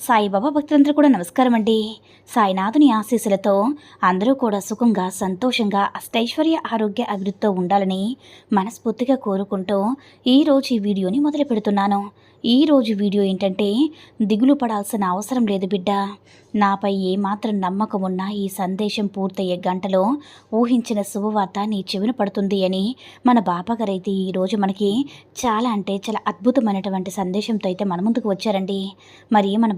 సాయిబాబా భక్తులందరూ కూడా నమస్కారం అండి సాయినాథుని ఆశీస్సులతో అందరూ కూడా సుఖంగా సంతోషంగా అష్టైశ్వర్య ఆరోగ్య అభివృద్ధితో ఉండాలని మనస్ఫూర్తిగా కోరుకుంటూ ఈరోజు ఈ వీడియోని మొదలు పెడుతున్నాను. ఈరోజు వీడియో ఏంటంటే దిగులు పడాల్సిన అవసరం లేదు బిడ్డ. నాపై ఏమాత్రం నమ్మకం ఉన్నా ఈ సందేశం పూర్తయ్యే గంటలో ఊహించిన శుభవార్త నీ చెవిన పడుతుంది అని మన బాపగారైతే ఈరోజు మనకి చాలా అంటే చాలా అద్భుతమైనటువంటి సందేశంతో అయితే మన ముందుకు వచ్చారండి. మరి మన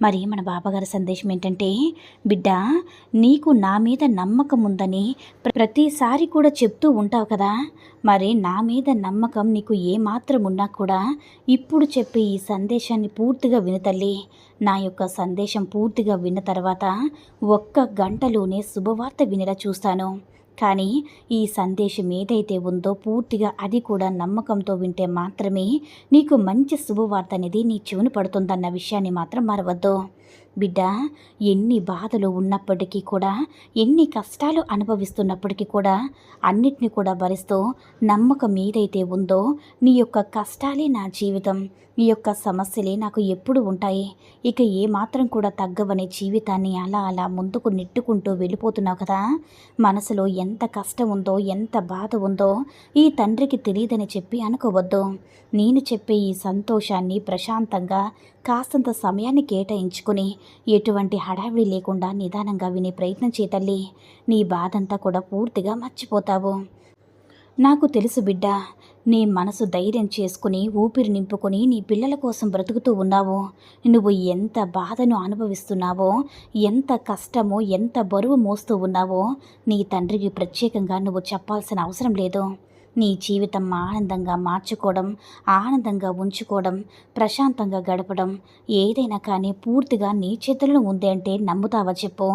మరి మన బాబాగారి సందేశం ఏంటంటే బిడ్డ నీకు నా మీద నమ్మకం ఉందని ప్రతిసారి కూడా చెప్తూ ఉంటావు కదా. మరి నా మీద నమ్మకం నీకు ఏమాత్రం ఉన్నా కూడా ఇప్పుడు చెప్పే ఈ సందేశాన్ని పూర్తిగా విను తల్లి. నా యొక్క సందేశం పూర్తిగా విన్న తర్వాత ఒక్క గంటలోనే శుభవార్త వినేలా చూస్తాను. కానీ ఈ సందేశం ఏదైతే ఉందో పూర్తిగా అది కూడా నమ్మకంతో వింటే మాత్రమే నీకు మంచి శుభవార్త అనేది నీ చెవును పడుతుందన్న విషయాన్ని మాత్రం మరవద్దు. బిడ్డ ఎన్ని బాధలు ఉన్నప్పటికీ కూడా ఎన్ని కష్టాలు అనుభవిస్తున్నప్పటికీ కూడా అన్నిటిని కూడా భరిస్తూ నమ్మకం ఏదైతే ఉందో నీ యొక్క కష్టాలే నా జీవితం నీ యొక్క సమస్యలే నాకు ఎప్పుడు ఉంటాయి. ఇక ఏ మాత్రం కూడా తగ్గవనే జీవితాన్ని అలా అలా ముందుకు నెట్టుకుంటూ వెళ్ళిపోతున్నావు కదా. మనసులో ఎంత కష్టం ఉందో ఎంత బాధ ఉందో ఈ తండ్రికి తెలియదని చెప్పి అనుకోవద్దు. నేను చెప్పే ఈ సంతోషాన్ని ప్రశాంతంగా కాస్తంత సమయాన్ని కేటాయించుకుని ఎటువంటి హడావిడి లేకుండా నిదానంగా వినే ప్రయత్నం చేతల్లి నీ బాధంతా కూడా పూర్తిగా మర్చిపోతావు. నాకు తెలుసు బిడ్డ నీ మనసు ధైర్యం చేసుకుని ఊపిరి నింపుకొని నీ పిల్లల కోసం బ్రతుకుతూ ఉన్నావు. నువ్వు ఎంత బాధను అనుభవిస్తున్నావో ఎంత కష్టమో ఎంత బరువు మోస్తూ ఉన్నావో నీ తండ్రికి ప్రత్యేకంగా నువ్వు చెప్పాల్సిన అవసరం లేదు. నీ జీవితం ఆనందంగా మార్చుకోవడం ఆనందంగా ఉంచుకోవడం ప్రశాంతంగా గడపడం ఏదైనా కానీ పూర్తిగా నీ చేతుల్లో ఉంది అంటే నమ్ముతావా చెప్పు.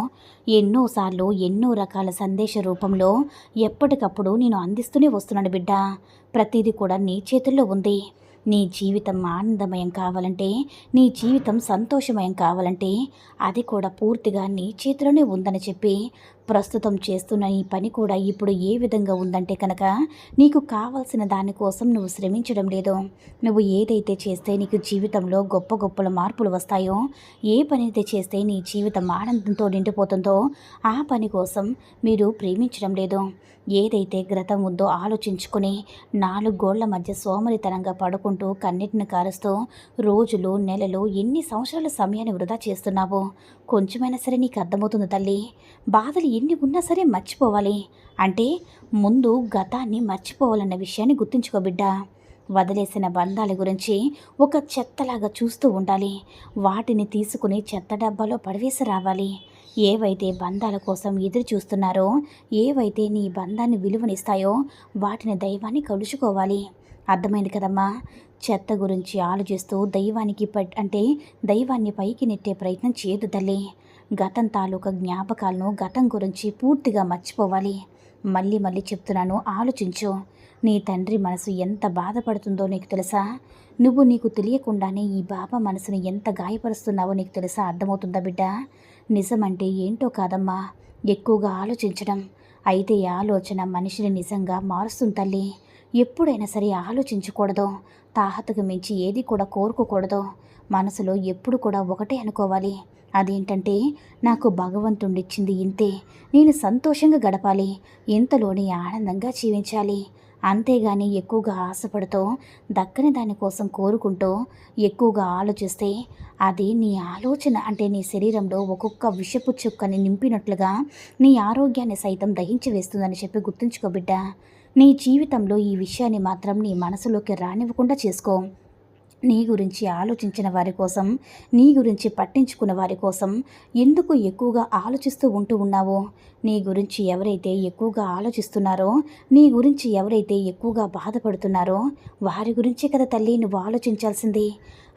ఎన్నోసార్లు ఎన్నో రకాల సందేశ రూపంలో ఎప్పటికప్పుడు నేను అందిస్తూనే వస్తున్నాను బిడ్డ. ప్రతిదీ కూడా నీ చేతుల్లో ఉంది. నీ జీవితం ఆనందమయం కావాలంటే నీ జీవితం సంతోషమయం కావాలంటే అది కూడా పూర్తిగా నీ చేతిలోనే ఉందని చెప్పి ప్రస్తుతం చేస్తున్న ఈ పని కూడా ఇప్పుడు ఏ విధంగా ఉందంటే కనుక నీకు కావాల్సిన దానికోసం నువ్వు శ్రమించడం లేదు. నువ్వు ఏదైతే చేస్తే నీకు జీవితంలో గొప్ప గొప్పల మార్పులు వస్తాయో ఏ పని అయితే చేస్తే నీ జీవితం ఆనందంతో నిండిపోతుందో ఆ పని కోసం మీరు ప్రేమించడం లేదు. ఏదైతే గ్రతం ఉందో ఆలోచించుకుని నాలుగు గోళ్ళ మధ్య సోమరితనంగా పడుకుంటూ కన్నిటిని కారుస్తూ రోజులు నెలలు ఎన్ని సంవత్సరాల సమయాన్ని వృధా చేస్తున్నావో? కొంచెమైనా సరే నీకు అర్థమవుతుంది తల్లి. బాధలు ఎన్ని ఉన్నా సరే మర్చిపోవాలి. అంటే ముందు గతాన్ని మర్చిపోవాలన్న విషయాన్ని గుర్తుంచుకో బిడ్డా. వదిలేసిన బంధాల గురించి ఒక చెత్తలాగా చూస్తూ ఉండాలి. వాటిని తీసుకుని చెత్త డబ్బాలో పడవేసి రావాలి. ఏవైతే బంధాల కోసం ఎదురు చూస్తున్నారో ఏవైతే నీ బంధాన్ని విలువనిస్తాయో వాటిని దైవాన్ని కలుసుకోవాలి. అర్థమైంది కదమ్మా? చెత్త గురించి ఆలోచిస్తూ దైవానికి ప అంటే దైవాన్ని పైకి నెట్టే ప్రయత్నం చేయదు తల్లి. గతం తాలూకా జ్ఞాపకాలను గతం గురించి పూర్తిగా మర్చిపోవాలి. మళ్ళీ మళ్ళీ చెప్తున్నాను ఆలోచించు. నీ తండ్రి మనసు ఎంత బాధపడుతుందో నీకు తెలుసా? నువ్వు నీకు తెలియకుండానే ఈ బాబా మనసుని ఎంత గాయపరుస్తున్నావో నీకు తెలుసా? అర్థమవుతుందా బిడ్డ? నిజమంటే ఏంటో కాదమ్మా. ఎక్కువగా ఆలోచించడం. అయితే ఈ ఆలోచన మనిషిని నిజంగా మారుస్తుంది తల్లి. ఎప్పుడైనా సరే ఆలోచించకూడదు. తాహతకు మించి ఏది కూడా కోరుకోకూడదు. మనసులో ఎప్పుడు కూడా ఒకటే అనుకోవాలి. అదేంటంటే నాకు భగవంతుడిచ్చింది ఇంతే. నేను సంతోషంగా గడపాలి. ఇంతలోనే ఆనందంగా జీవించాలి. అంతేగాని ఎక్కువగా ఆశపడుతూ దక్కని దానికోసం కోరుకుంటూ ఎక్కువగా ఆలోచిస్తే అది నీ ఆలోచన అంటే నీ శరీరంలో ఒక్కొక్క విషపు చుక్కని నింపినట్లుగా నీ ఆరోగ్యాన్ని సైతం దహించి వేస్తుందని చెప్పి గుర్తుంచుకో బిడ్డ. నీ జీవితంలో ఈ విషయాన్ని మాత్రం నీ మనసులోకి రానివ్వకుండా చేసుకో. నీ గురించి ఆలోచించిన వారి కోసం నీ గురించి పట్టించుకున్న వారి కోసం ఎందుకు ఎక్కువగా ఆలోచిస్తూ ఉంటూ ఉన్నావో? నీ గురించి ఎవరైతే ఎక్కువగా ఆలోచిస్తున్నారో నీ గురించి ఎవరైతే ఎక్కువగా బాధపడుతున్నారో వారి గురించే కదా తల్లి నువ్వు ఆలోచించాల్సింది.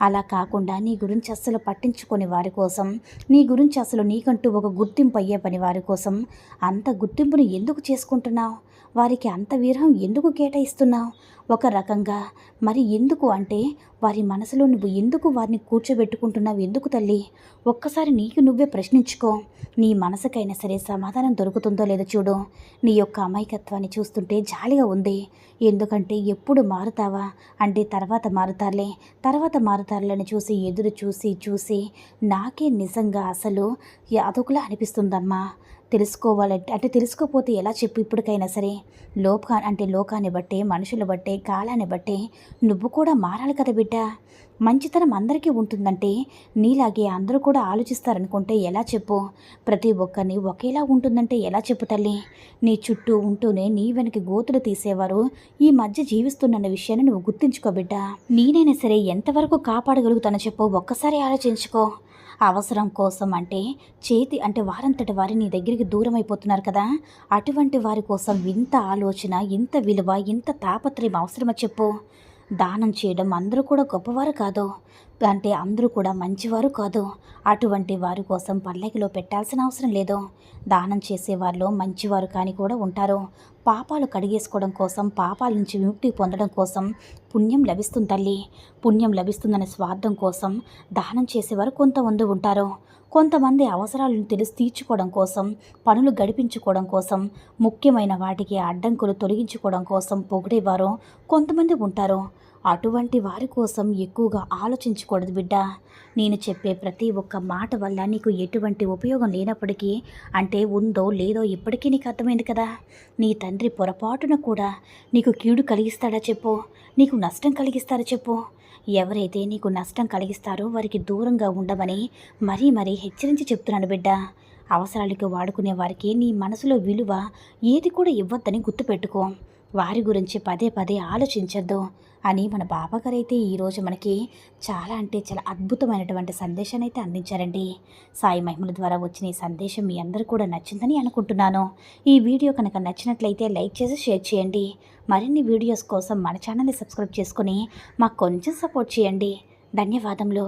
అలా కాకుండా నీ గురించి అస్సలు పట్టించుకొని వారి కోసం నీ గురించి అసలు నీకంటూ ఒక గుర్తింపు అయ్యే పని వారి కోసం అంత గుర్తింపును ఎందుకు చేసుకుంటున్నావు? వారికి అంత విరహం ఎందుకు కేటాయిస్తున్నావు? ఒక రకంగా మరి ఎందుకు అంటే వారి మనసులో నువ్వు ఎందుకు వారిని కూర్చోబెట్టుకుంటున్నావు ఎందుకు తల్లి? ఒక్కసారి నీకు నువ్వే ప్రశ్నించుకో. నీ మనసుకైనా సరే సమాధానం దొరుకుతుందో లేదో చూడు. నీ యొక్క అమాయకత్వాన్ని చూస్తుంటే జాలిగా ఉంది. ఎందుకంటే ఎప్పుడు మారుతావా? అంటే తర్వాత మారుతారులే. తర్వాత మారుతారులని చూసి ఎదురు చూసి చూసి నాకే నిజంగా అసలు అదొకలా అనిపిస్తుందమ్మా. తెలుసుకోవాలంటే అంటే తెలుసుకోపోతే ఎలా చెప్పు ఇప్పటికైనా సరే? లోక అంటే లోకాన్ని బట్టే మనుషులు బట్టే కాలాన్ని బట్టే నువ్వు కూడా మారాలి కదా బిడ్డ. మంచితనం అందరికీ ఉంటుందంటే నీలాగే అందరూ కూడా ఆలోచిస్తారనుకుంటే ఎలా చెప్పు? ప్రతి ఒక్కరిని ఒకేలా ఉంటుందంటే ఎలా చెప్పు తల్లి? నీ చుట్టూ ఉంటూనే నీ వెనక గోతులు తీసేవారు ఈ మధ్య జీవిస్తున్న విషయాన్ని నువ్వు గుర్తుంచుకో బిడ్డ. నేనైనా సరే ఎంతవరకు కాపాడగలుగుతానో చెప్పు. ఒక్కసారి ఆలోచించుకో. అవసరం కోసం అంటే చేతి అంటే వారంతటి వారి నీ దగ్గరికి దూరం అయిపోతున్నారు కదా. అటువంటి వారి కోసం ఇంత ఆలోచన ఇంత విలువ ఇంత తాపత్రయం అవసరమా చెప్పు. దానం చేయడం అందరూ కూడా గొప్పవారు కాదు. అంటే అందరూ కూడా మంచివారు కాదు. అటువంటి వారి కోసం పల్లకిలో పెట్టాల్సిన అవసరం లేదు. దానం చేసేవారిలో మంచివారు కానీ కూడా ఉంటారు. పాపాలు కడిగేసుకోవడం కోసం పాపాల నుంచి విముక్తి పొందడం కోసం పుణ్యం లభిస్తుంది తల్లి. పుణ్యం లభిస్తుందనే స్వార్థం కోసం దానం చేసేవారు కొంతమంది ఉంటారు. కొంతమంది అవసరాలను తెలిసి తీర్చుకోవడం కోసం పనులు గడిపించుకోవడం కోసం ముఖ్యమైన వాటికి అడ్డంకులు తొలగించుకోవడం కోసం పొగిడేవారు కొంతమంది ఉంటారు. అటువంటి వారి కోసం ఎక్కువగా ఆలోచించకూడదు బిడ్డ. నేను చెప్పే ప్రతి ఒక్క మాట వల్ల నీకు ఎటువంటి ఉపయోగం లేనప్పటికీ అంటే ఉందో లేదో ఇప్పటికీ నీకు అర్థమైంది కదా. నీ తండ్రి పొరపాటున కూడా నీకు కీడు కలిగిస్తాడా చెప్పు. నీకు నష్టం కలిగిస్తాడా చెప్పు. ఎవరైతే నీకు నష్టం కలిగిస్తారో వారికి దూరంగా ఉండమని మరీ మరీ హెచ్చరించి చెప్తున్నాను బిడ్డ. అవసరాలకు వాడుకునే వారికి నీ మనసులో విలువ ఏది కూడా ఇవ్వద్దని గుర్తుపెట్టుకో. వారి గురించి పదే పదే ఆలోచించద్దు అని మన బాబాగారైతే ఈరోజు మనకి చాలా అంటే చాలా అద్భుతమైనటువంటి సందేశాన్ని అయితే అందించారండి. సాయి మహిమల ద్వారా వచ్చిన ఈ సందేశం మీ అందరూ కూడా నచ్చిందని అనుకుంటున్నాను. ఈ వీడియో కనుక నచ్చినట్లయితే లైక్ చేసి షేర్ చేయండి. మరిన్ని వీడియోస్ కోసం మన ఛానల్ని సబ్స్క్రైబ్ చేసుకుని మాకు కొంచెం సపోర్ట్ చేయండి. ధన్యవాదములు.